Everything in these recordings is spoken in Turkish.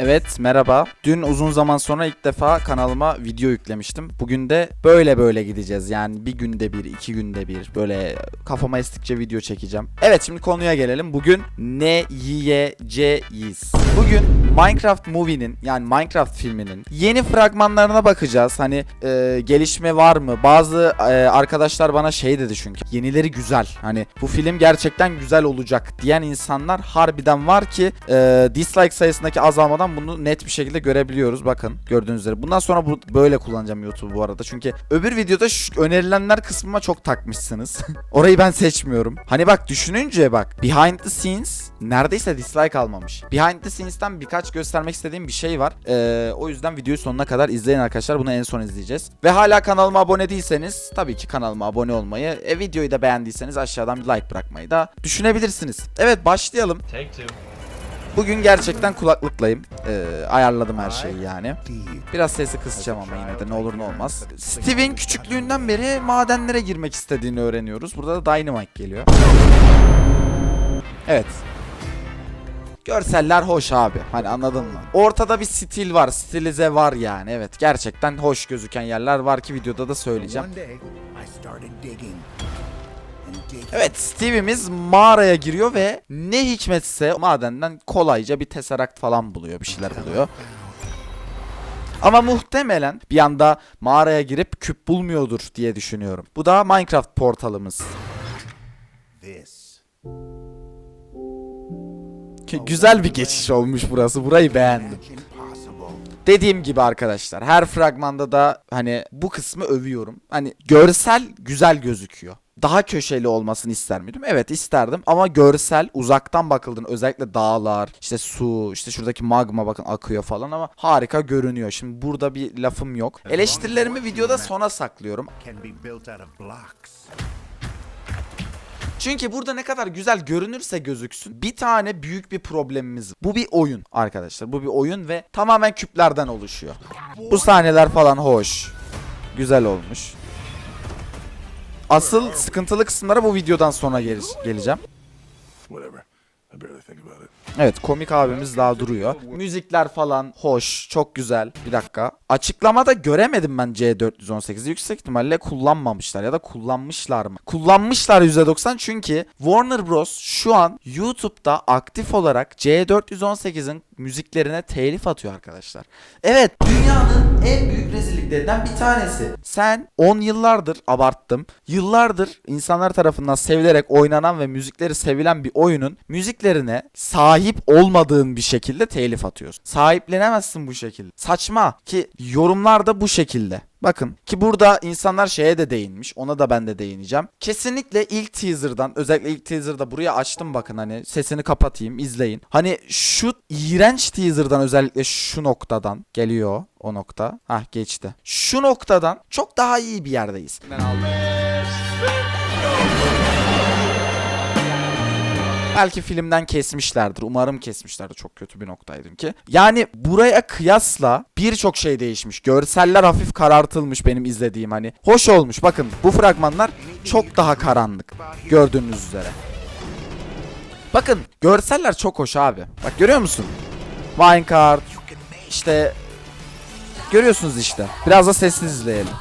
Evet merhaba. Dün uzun zaman sonra ilk defa kanalıma video yüklemiştim. Bugün de böyle böyle gideceğiz. Yani bir günde bir, iki günde bir böyle kafama estikçe video çekeceğim. Evet şimdi konuya gelelim. Bugün ne yiyeceğiz? Bugün Minecraft Movie'nin yani Minecraft filminin yeni fragmanlarına bakacağız. Hani e, gelişme var mı? Bazı e, arkadaşlar bana şey dedi çünkü. Yenileri güzel. Hani bu film gerçekten güzel olacak diyen insanlar harbiden var ki e, dislike sayısındaki azalmadan bunu net bir şekilde görebiliyoruz. Bakın gördüğünüz üzere. Bundan sonra bu böyle kullanacağım YouTube bu arada. Çünkü öbür videoda şu önerilenler kısmıma çok takmışsınız. Orayı ben seçmiyorum. Hani bak düşününce bak behind the scenes neredeyse dislike almamış. Behind the scenes'ten birkaç göstermek istediğim bir şey var. Ee, o yüzden videoyu sonuna kadar izleyin arkadaşlar. Bunu en son izleyeceğiz. Ve hala kanalıma abone değilseniz tabii ki kanalıma abone olmayı, e, videoyu da beğendiyseniz aşağıdan bir like bırakmayı da düşünebilirsiniz. Evet başlayalım. Take two. Bugün gerçekten kulaklıklayım. Ee, ayarladım her şeyi yani. Biraz sesi kısacağım ama yine de ne olur ne olmaz. Steve'in küçüklüğünden beri madenlere girmek istediğini öğreniyoruz. Burada da Dynamite geliyor. Evet. Görseller hoş abi. Hani anladın mı? Ortada bir stil var. Stilize var yani. Evet. Gerçekten hoş gözüken yerler var ki videoda da söyleyeceğim. Evet Steve'imiz mağaraya giriyor ve ne hikmetse madenden kolayca bir tesserakt falan buluyor. Bir şeyler buluyor. Ama muhtemelen bir anda mağaraya girip küp bulmuyordur diye düşünüyorum. Bu da Minecraft portalımız. Ki Güzel bir geçiş olmuş burası. Burayı beğendim. Dediğim gibi arkadaşlar her fragmanda da hani bu kısmı övüyorum. Hani görsel güzel gözüküyor. Daha köşeli olmasını ister miydim? Evet isterdim ama görsel uzaktan bakıldığında özellikle dağlar, işte su, işte şuradaki magma bakın akıyor falan ama harika görünüyor. Şimdi burada bir lafım yok. Eleştirilerimi videoda sona saklıyorum. Çünkü burada ne kadar güzel görünürse gözüksün bir tane büyük bir problemimiz. Bu bir oyun arkadaşlar. Bu bir oyun ve tamamen küplerden oluşuyor. Bu sahneler falan hoş. Güzel olmuş. Asıl sıkıntılı kısımlara bu videodan sonra gel- geleceğim. Evet komik abimiz daha duruyor. Müzikler falan hoş, çok güzel. Bir dakika. Açıklamada göremedim ben C418'i. Yüksek ihtimalle kullanmamışlar ya da kullanmışlar mı? Kullanmışlar %90 çünkü Warner Bros. şu an YouTube'da aktif olarak C418'in müziklerine telif atıyor arkadaşlar. Evet dünyanın en büyük rezilliklerinden bir tanesi. Sen 10 yıllardır abarttım. Yıllardır insanlar tarafından sevilerek oynanan ve müzikleri sevilen bir oyunun müziklerine sahip olmadığın bir şekilde telif atıyorsun. Sahiplenemezsin bu şekilde. Saçma ki yorumlar da bu şekilde. Bakın ki burada insanlar şeye de değinmiş. Ona da ben de değineceğim. Kesinlikle ilk teaser'dan özellikle ilk teaser'da buraya açtım bakın hani sesini kapatayım izleyin. Hani şu iğrenç teaser'dan özellikle şu noktadan geliyor o nokta. Hah geçti. Şu noktadan çok daha iyi bir yerdeyiz. Ben aldım. Belki filmden kesmişlerdir. Umarım kesmişlerdir. Çok kötü bir noktaydım ki. Yani buraya kıyasla birçok şey değişmiş. Görseller hafif karartılmış benim izlediğim hani. Hoş olmuş. Bakın bu fragmanlar çok daha karanlık. Gördüğünüz üzere. Bakın görseller çok hoş abi. Bak görüyor musun? Minecraft işte görüyorsunuz işte. Biraz da sessiz izleyelim.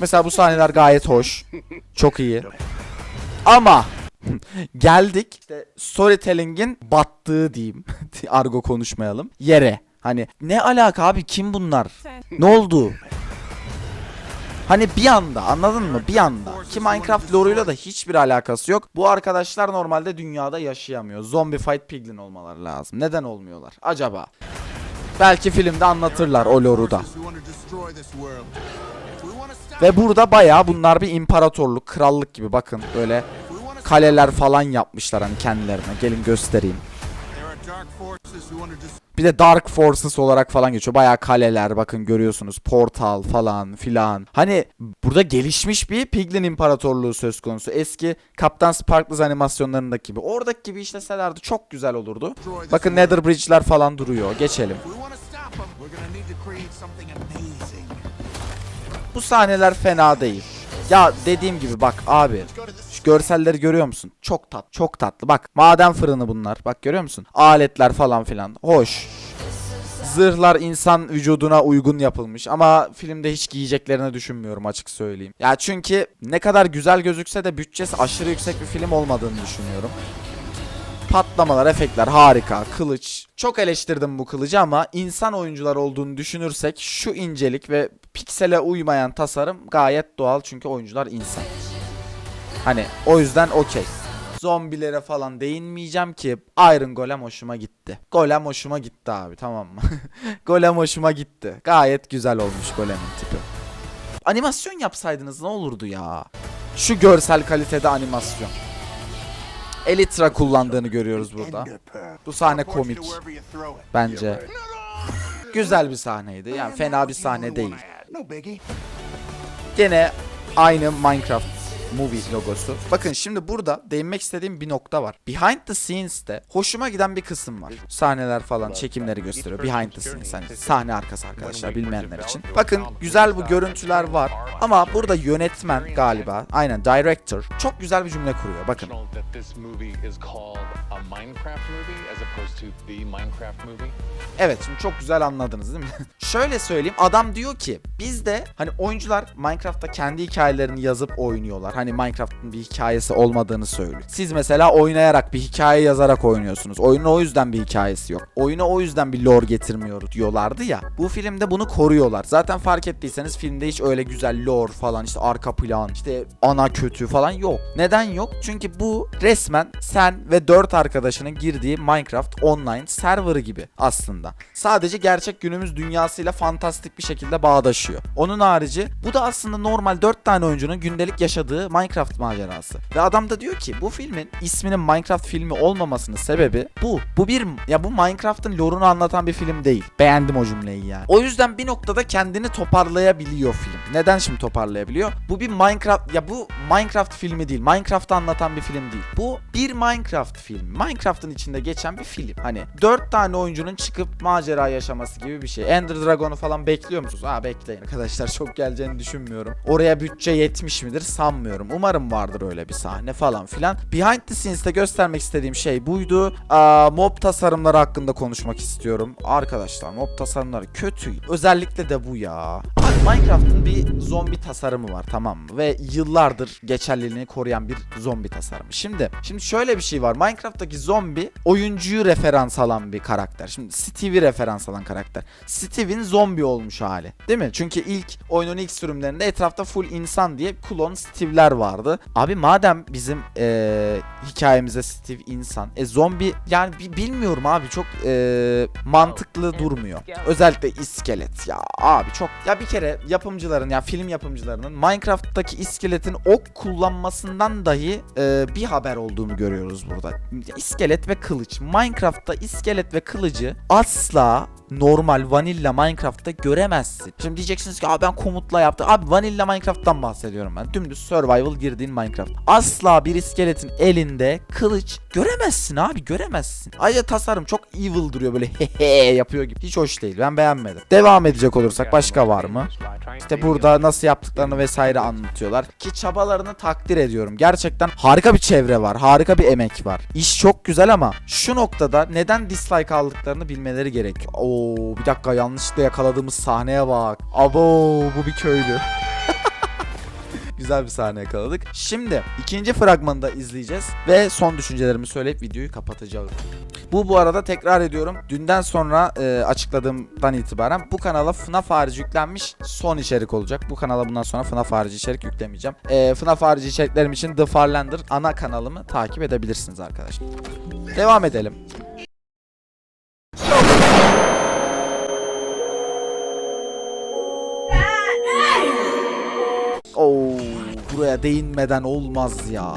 Mesela bu sahneler gayet hoş. Çok iyi. Ama geldik işte storytelling'in battığı diyeyim. Argo konuşmayalım. Yere. Hani ne alaka abi kim bunlar? Ne oldu? Hani bir anda anladın mı? Bir anda. Ki Minecraft lore'uyla da hiçbir alakası yok. Bu arkadaşlar normalde dünyada yaşayamıyor. Zombie fight piglin olmaları lazım. Neden olmuyorlar? Acaba? Belki filmde anlatırlar o lore'u da. Ve burada bayağı bunlar bir imparatorluk, krallık gibi bakın böyle. Kaleler falan yapmışlar hani kendilerine. Gelin göstereyim. Bir de Dark Forces olarak falan geçiyor. Bayağı kaleler bakın görüyorsunuz. Portal falan filan. Hani burada gelişmiş bir Piglin İmparatorluğu söz konusu. Eski Kaptan Sparkless animasyonlarındaki gibi. Oradaki gibi işleselerdi çok güzel olurdu. Bakın Nether Bridge'ler falan duruyor. Geçelim. Bu sahneler fena değil. Ya dediğim gibi bak abi şu görselleri görüyor musun? Çok tat, çok tatlı. Bak maden fırını bunlar. Bak görüyor musun? Aletler falan filan. Hoş. Zırhlar insan vücuduna uygun yapılmış ama filmde hiç giyeceklerini düşünmüyorum açık söyleyeyim. Ya çünkü ne kadar güzel gözükse de bütçesi aşırı yüksek bir film olmadığını düşünüyorum. Patlamalar, efektler harika. Kılıç. Çok eleştirdim bu kılıcı ama insan oyuncular olduğunu düşünürsek şu incelik ve piksele uymayan tasarım gayet doğal çünkü oyuncular insan. Hani o yüzden okey. Zombilere falan değinmeyeceğim ki Iron Golem hoşuma gitti. Golem hoşuma gitti abi tamam mı? Golem hoşuma gitti. Gayet güzel olmuş Golem'in tipi. Animasyon yapsaydınız ne olurdu ya? Şu görsel kalitede animasyon. Elytra kullandığını görüyoruz burada. Bu sahne komik bence. Güzel bir sahneydi. Yani fena bir sahne değil. Gene aynı Minecraft Movie logosu. Bakın şimdi burada değinmek istediğim bir nokta var. Behind the scenes'te hoşuma giden bir kısım var. Sahneler falan çekimleri gösteriyor. Behind the scenes hani sahne arkası arkadaşlar bilmeyenler için. Bakın güzel bu görüntüler var ama burada yönetmen galiba aynen director çok güzel bir cümle kuruyor. Bakın? Evet şimdi çok güzel anladınız değil mi? Şöyle söyleyeyim adam diyor ki biz de hani oyuncular Minecraft'ta kendi hikayelerini yazıp oynuyorlar. Hani Minecraft'ın bir hikayesi olmadığını söylüyor. Siz mesela oynayarak bir hikaye yazarak oynuyorsunuz. Oyunun o yüzden bir hikayesi yok. Oyuna o yüzden bir lore getirmiyoruz diyorlardı ya. Bu filmde bunu koruyorlar. Zaten fark ettiyseniz filmde hiç öyle güzel lore falan işte arka plan işte ana kötü falan yok. Neden yok? Çünkü bu resmen sen ve 4 arkadaşının girdiği Minecraft online serverı gibi aslında. Sadece gerçek günümüz dünyasıyla fantastik bir şekilde bağdaşıyor. Onun harici bu da aslında normal 4 tane oyuncunun gündelik yaşadığı Minecraft macerası. Ve adam da diyor ki bu filmin isminin Minecraft filmi olmamasının sebebi bu. Bu bir ya bu Minecraft'ın lore'unu anlatan bir film değil. Beğendim o cümleyi yani. O yüzden bir noktada kendini toparlayabiliyor film. Neden şimdi toparlayabiliyor? Bu bir Minecraft ya bu Minecraft filmi değil. Minecraft'ı anlatan bir film değil. Bu bir Minecraft filmi. Minecraft'ın içinde geçen bir film. Hani 4 tane oyuncunun çıkıp macera yaşaması gibi bir şey. Ender Dragon'u falan bekliyor musunuz? Ha bekleyin arkadaşlar çok geleceğini düşünmüyorum. Oraya bütçe yetmiş midir sanmıyorum. Umarım vardır öyle bir sahne falan filan. Behind the scenes'te göstermek istediğim şey buydu. Aa, mob tasarımları hakkında konuşmak istiyorum. Arkadaşlar mob tasarımları kötü. Özellikle de bu ya. Abi Minecraft'ın bir zombi tasarımı var tamam mı? Ve yıllardır geçerliliğini koruyan bir zombi tasarımı. Şimdi şimdi şöyle bir şey var. Minecraft'taki zombi oyuncuyu referans alan bir karakter. Şimdi Steve'i referans alan karakter. Steve'in zombi olmuş hali. Değil mi? Çünkü ilk oyunun ilk sürümlerinde etrafta full insan diye klon Steve'ler vardı. Abi madem bizim eee hikayemize Steve insan. E zombi yani bi- bilmiyorum abi çok eee, mantıklı durmuyor. Özellikle iskelet ya abi çok ya bir kere yapımcıların ya film yapımcılarının Minecraft'taki iskeletin ok kullanmasından dahi eee, bir haber olduğunu görüyoruz burada. İskelet ve kılıç. Minecraft'ta iskelet ve kılıcı asla normal vanilla Minecraft'ta göremezsin. Şimdi diyeceksiniz ki Aa, ben komutla yaptım. Abi vanilla Minecraft'tan bahsediyorum ben. Dümdüz survival girdiğin Minecraft. Asla bir iskeletin elinde kılıç göremezsin abi göremezsin. Ayrıca tasarım çok evil duruyor böyle hehe yapıyor gibi. Hiç hoş değil ben beğenmedim. Devam edecek olursak başka var mı? İşte burada nasıl yaptıklarını vesaire anlatıyorlar. Ki çabalarını takdir ediyorum. Gerçekten harika bir çevre var. Harika bir emek var. İş çok güzel ama şu noktada neden dislike aldıklarını bilmeleri gerek. Oo bir dakika yanlışlıkla yakaladığımız sahneye bak. Abo bu bir köylü. Güzel bir sahne yakaladık. Şimdi ikinci fragmanı da izleyeceğiz ve son düşüncelerimi söyleyip videoyu kapatacağım. Bu bu arada tekrar ediyorum. Dünden sonra e, açıkladığımdan itibaren bu kanala FNAF harici yüklenmiş son içerik olacak. Bu kanala bundan sonra FNAF harici içerik yüklemeyeceğim. E, FNAF harici içeriklerim için The Farlander ana kanalımı takip edebilirsiniz arkadaşlar. Devam edelim. Buraya değinmeden olmaz ya.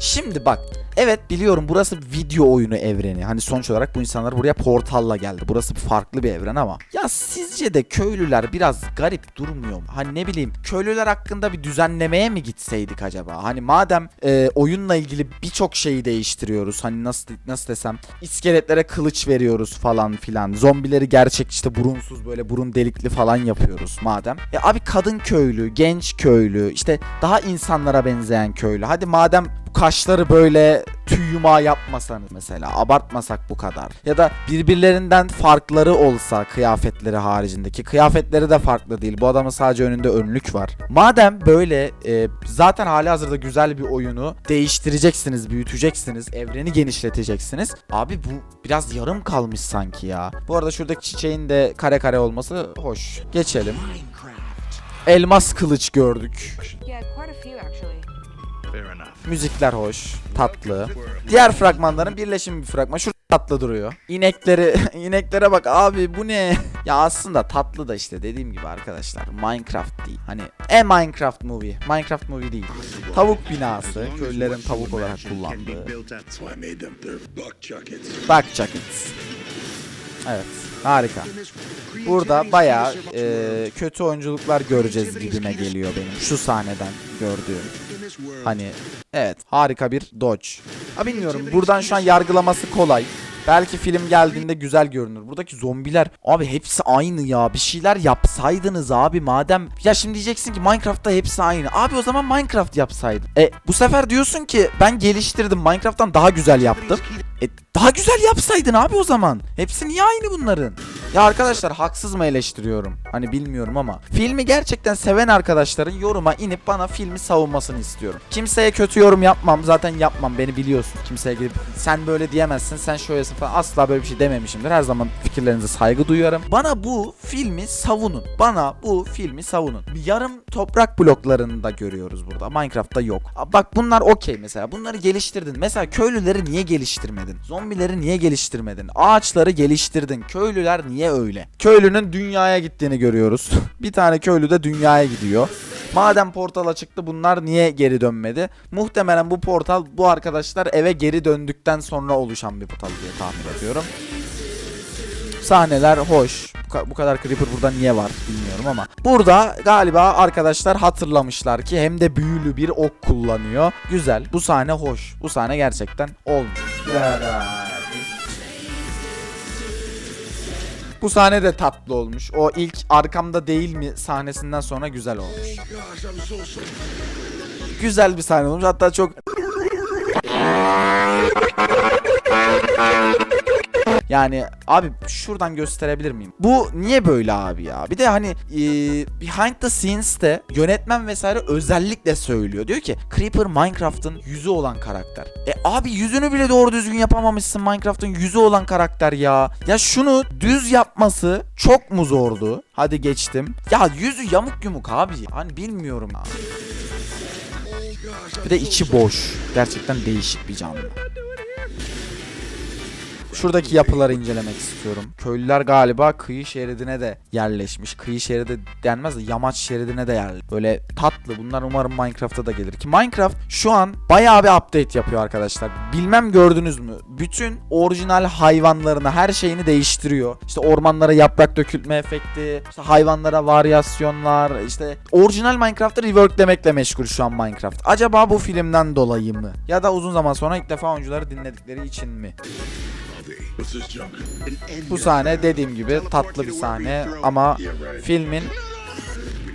Şimdi bak evet biliyorum burası video oyunu evreni. Hani sonuç olarak bu insanlar buraya portalla geldi. Burası farklı bir evren ama ya sizce de köylüler biraz garip durmuyor mu? Hani ne bileyim köylüler hakkında bir düzenlemeye mi gitseydik acaba? Hani madem e, oyunla ilgili birçok şeyi değiştiriyoruz. Hani nasıl nasıl desem iskeletlere kılıç veriyoruz falan filan. Zombileri gerçek işte burunsuz böyle burun delikli falan yapıyoruz madem. E abi kadın köylü, genç köylü, işte daha insanlara benzeyen köylü. Hadi madem kaşları böyle tüy yumağı yapmasanız mesela abartmasak bu kadar. Ya da birbirlerinden farkları olsa kıyafetleri haricindeki. Kıyafetleri de farklı değil. Bu adamın sadece önünde önlük var. Madem böyle e, zaten hali hazırda güzel bir oyunu değiştireceksiniz, büyüteceksiniz, evreni genişleteceksiniz. Abi bu biraz yarım kalmış sanki ya. Bu arada şuradaki çiçeğin de kare kare olması hoş. Geçelim. Elmas kılıç gördük. Yeah, Müzikler hoş, tatlı. Diğer fragmanların birleşimi bir fragman. Şurada tatlı duruyor. İnekleri, ineklere bak abi bu ne? ya aslında tatlı da işte dediğim gibi arkadaşlar. Minecraft değil. Hani e Minecraft movie. Minecraft movie değil. Tavuk binası. Köylülerin tavuk olarak kullandığı. Buck Jackets. Evet. Harika. Burada bayağı e, kötü oyunculuklar göreceğiz gibime geliyor benim. Şu sahneden gördüğüm. Hani evet harika bir dodge. Ha bilmiyorum buradan şu an yargılaması kolay. Belki film geldiğinde güzel görünür. Buradaki zombiler abi hepsi aynı ya. Bir şeyler yapsaydınız abi madem. Ya şimdi diyeceksin ki Minecraft'ta hepsi aynı. Abi o zaman Minecraft yapsaydın. E bu sefer diyorsun ki ben geliştirdim. Minecraft'tan daha güzel yaptım. E daha güzel yapsaydın abi o zaman. Hepsi niye aynı bunların? Ya arkadaşlar haksız mı eleştiriyorum? Hani bilmiyorum ama filmi gerçekten seven arkadaşların yoruma inip bana filmi savunmasını istiyorum. Kimseye kötü yorum yapmam. Zaten yapmam. Beni biliyorsun. Kimseye gidip sen böyle diyemezsin. Sen şöylesin falan. Asla böyle bir şey dememişimdir. Her zaman fikirlerinize saygı duyuyorum. Bana bu filmi savunun. Bana bu filmi savunun. Yarım toprak bloklarını da görüyoruz burada. Minecraft'ta yok. Bak bunlar okey mesela. Bunları geliştirdin. Mesela köylüleri niye geliştirmedin? Zombileri niye geliştirmedin? Ağaçları geliştirdin. Köylüler niye öyle? Köylünün dünyaya gittiğini görüyoruz. bir tane köylü de dünyaya gidiyor. Madem portala çıktı bunlar niye geri dönmedi? Muhtemelen bu portal bu arkadaşlar eve geri döndükten sonra oluşan bir portal diye tahmin ediyorum. Sahneler hoş. Bu, ka- bu kadar creeper burada niye var bilmiyorum ama. Burada galiba arkadaşlar hatırlamışlar ki hem de büyülü bir ok kullanıyor. Güzel. Bu sahne hoş. Bu sahne gerçekten olmuş. Bu sahne de tatlı olmuş. O ilk arkamda değil mi sahnesinden sonra güzel olmuş. Güzel bir sahne olmuş. Hatta çok Yani abi şuradan gösterebilir miyim? Bu niye böyle abi ya? Bir de hani e, behind the scenes'te yönetmen vesaire özellikle söylüyor. Diyor ki Creeper Minecraft'ın yüzü olan karakter. E abi yüzünü bile doğru düzgün yapamamışsın Minecraft'ın yüzü olan karakter ya. Ya şunu düz yapması çok mu zordu? Hadi geçtim. Ya yüzü yamuk yumuk abi. Hani bilmiyorum ya. Bir de içi boş. Gerçekten değişik bir canlı. Şuradaki yapıları incelemek istiyorum. Köylüler galiba kıyı şeridine de yerleşmiş. Kıyı şeridi denmez de yamaç şeridine de yerleşmiş. Böyle tatlı. Bunlar umarım Minecraft'a da gelir. Ki Minecraft şu an bayağı bir update yapıyor arkadaşlar. Bilmem gördünüz mü? Bütün orijinal hayvanlarını, her şeyini değiştiriyor. İşte ormanlara yaprak dökülme efekti, işte hayvanlara varyasyonlar, işte orijinal Minecraft'ı reworklemekle meşgul şu an Minecraft. Acaba bu filmden dolayı mı? Ya da uzun zaman sonra ilk defa oyuncuları dinledikleri için mi? Bu sahne dediğim gibi tatlı bir sahne ama filmin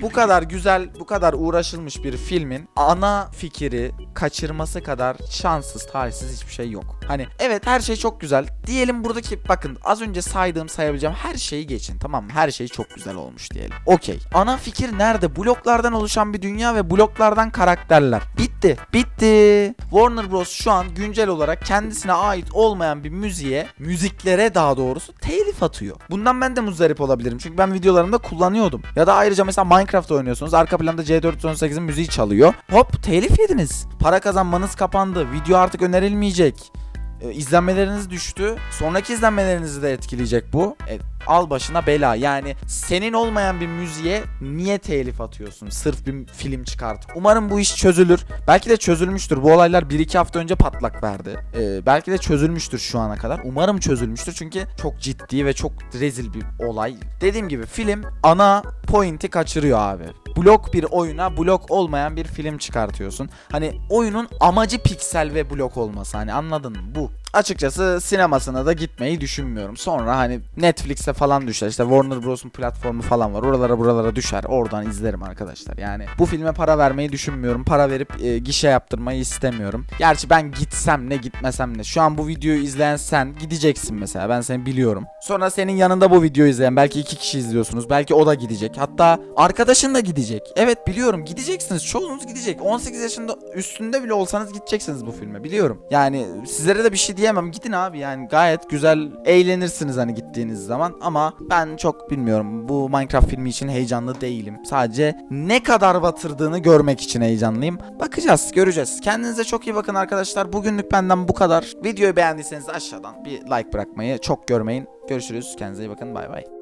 bu kadar güzel, bu kadar uğraşılmış bir filmin ana fikri kaçırması kadar şanssız, talihsiz hiçbir şey yok. Hani evet her şey çok güzel. Diyelim buradaki bakın az önce saydığım sayabileceğim her şeyi geçin tamam mı? Her şey çok güzel olmuş diyelim. Okey. Ana fikir nerede? Bloklardan oluşan bir dünya ve bloklardan karakterler. Bitti. Bitti. Warner Bros şu an güncel olarak kendisine ait olmayan bir müziğe, müziklere daha doğrusu telif atıyor. Bundan ben de muzdarip olabilirim. Çünkü ben videolarımda kullanıyordum. Ya da ayrıca mesela Minecraft oynuyorsunuz. Arka planda C418'in müziği çalıyor. Hop telif yediniz. Para kazanmanız kapandı. Video artık önerilmeyecek. E, izlenmeleriniz düştü. Sonraki izlenmelerinizi de etkileyecek bu. E, al başına bela. Yani senin olmayan bir müziğe niye telif atıyorsun? Sırf bir film çıkart. Umarım bu iş çözülür. Belki de çözülmüştür. Bu olaylar 1-2 hafta önce patlak verdi. Ee, belki de çözülmüştür şu ana kadar. Umarım çözülmüştür çünkü çok ciddi ve çok rezil bir olay. Dediğim gibi film ana pointi kaçırıyor abi. Blok bir oyuna blok olmayan bir film çıkartıyorsun. Hani oyunun amacı piksel ve blok olması. Hani anladın mı? Bu. Açıkçası sinemasına da gitmeyi düşünmüyorum. Sonra hani Netflix'e falan düşer. İşte Warner Bros'un platformu falan var. Oralara buralara düşer. Oradan izlerim arkadaşlar. Yani bu filme para vermeyi düşünmüyorum. Para verip e, gişe yaptırmayı istemiyorum. Gerçi ben gitsem ne gitmesem ne. Şu an bu videoyu izleyen sen gideceksin mesela. Ben seni biliyorum. Sonra senin yanında bu videoyu izleyen belki iki kişi izliyorsunuz. Belki o da gidecek. Hatta arkadaşın da gidecek. Evet biliyorum gideceksiniz. Çoğunuz gidecek. 18 yaşında üstünde bile olsanız gideceksiniz bu filme. Biliyorum. Yani sizlere de bir şey diyemem. Gidin abi yani gayet güzel eğlenirsiniz hani gittiğiniz zaman. Ama ben çok bilmiyorum. Bu Minecraft filmi için heyecanlı değilim. Sadece ne kadar batırdığını görmek için heyecanlıyım. Bakacağız, göreceğiz. Kendinize çok iyi bakın arkadaşlar. Bugünlük benden bu kadar. Videoyu beğendiyseniz aşağıdan bir like bırakmayı çok görmeyin. Görüşürüz. Kendinize iyi bakın. Bay bay.